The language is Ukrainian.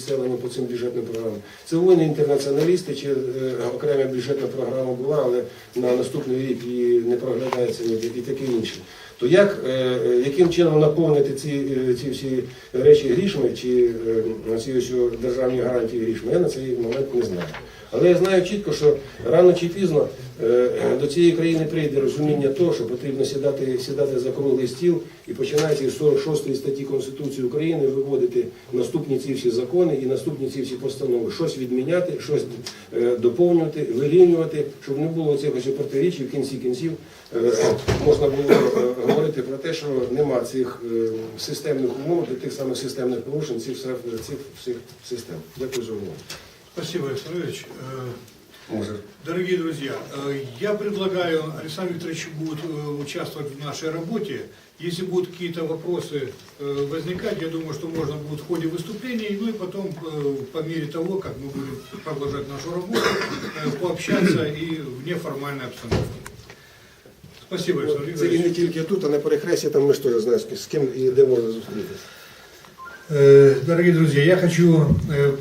населення по цим бюджетним програмам. Це воїни інтернаціоналісти, чи е, окрема бюджетна програма була, але на наступний рік її не проглядається і таке інше. То як, е, е, яким чином наповнити ці, е, ці всі речі грішми, чи ці ось державні гарантії грішми, я на цей момент не знаю. Але я знаю чітко, що рано чи пізно до цієї країни прийде розуміння того, що потрібно сідати, сідати за круглий стіл і починаючи з 46 статті Конституції України виводити наступні ці всі закони і наступні ці всі постанови, щось відміняти, щось доповнювати, вирівнювати, щоб не було цих ось в кінці кінців можна було те, що нема цих е, системних умов, для тих самих системних порушень цих, всіх- цих всіх систем. Дякую за увагу. Спасибо, Александр Ильич. Э, Може. Дорогие друзья, э, я предлагаю Александру Викторовичу будет э, участвовать в нашей работе. Если будут какие-то вопросы э, возникать, я думаю, что можно будет в ходе выступлений, ну и потом э, по мере того, как мы будем продолжать нашу работу, э, пообщаться и в неформальной обстановке. Спасибо, Александр Це і не тільки тут, а на перехресті там ми ж теж знаємо, з ким і де можна зустрітися. Э, Дорогие друзья, я хочу э,